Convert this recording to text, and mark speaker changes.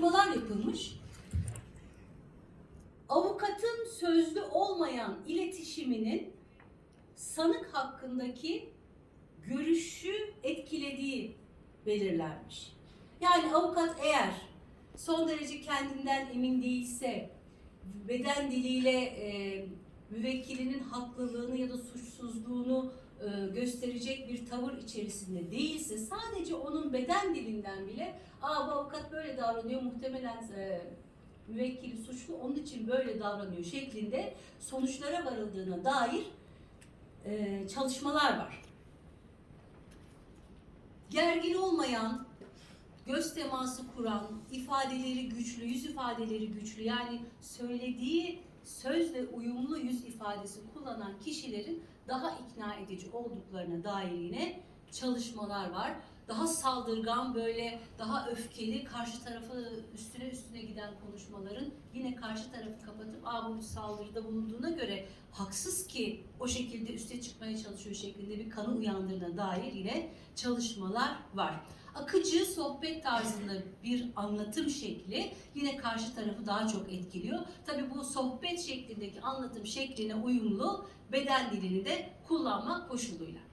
Speaker 1: araştırmalar yapılmış. Avukatın sözlü olmayan iletişiminin sanık hakkındaki görüşü etkilediği belirlenmiş. Yani avukat eğer son derece kendinden emin değilse, beden diliyle e, müvekkilinin haklılığını ya da suçsuzluğunu e, gösterecek bir tavır içerisinde değilse, sadece onun beden dilinden bile, aa bu avukat böyle davranıyor, muhtemelen e, müvekkili suçlu, onun için böyle davranıyor şeklinde sonuçlara varıldığına dair e, çalışmalar var. Gergin olmayan, göz teması kuran, ifadeleri güçlü, yüz ifadeleri güçlü yani söylediği sözle uyumlu yüz ifadesi kullanan kişilerin daha ikna edici olduklarına dair yine çalışmalar var. Daha saldırgan böyle daha öfkeli karşı tarafı üstüne üstüne giden konuşmaların yine karşı tarafı kapatıp aa bu saldırıda bulunduğuna göre haksız ki o şekilde üste çıkmaya çalışıyor şeklinde bir kanı uyandırdığına dair yine çalışmalar var. Akıcı sohbet tarzında bir anlatım şekli yine karşı tarafı daha çok etkiliyor. Tabii bu sohbet şeklindeki anlatım şekline uyumlu beden dilini de kullanmak koşuluyla.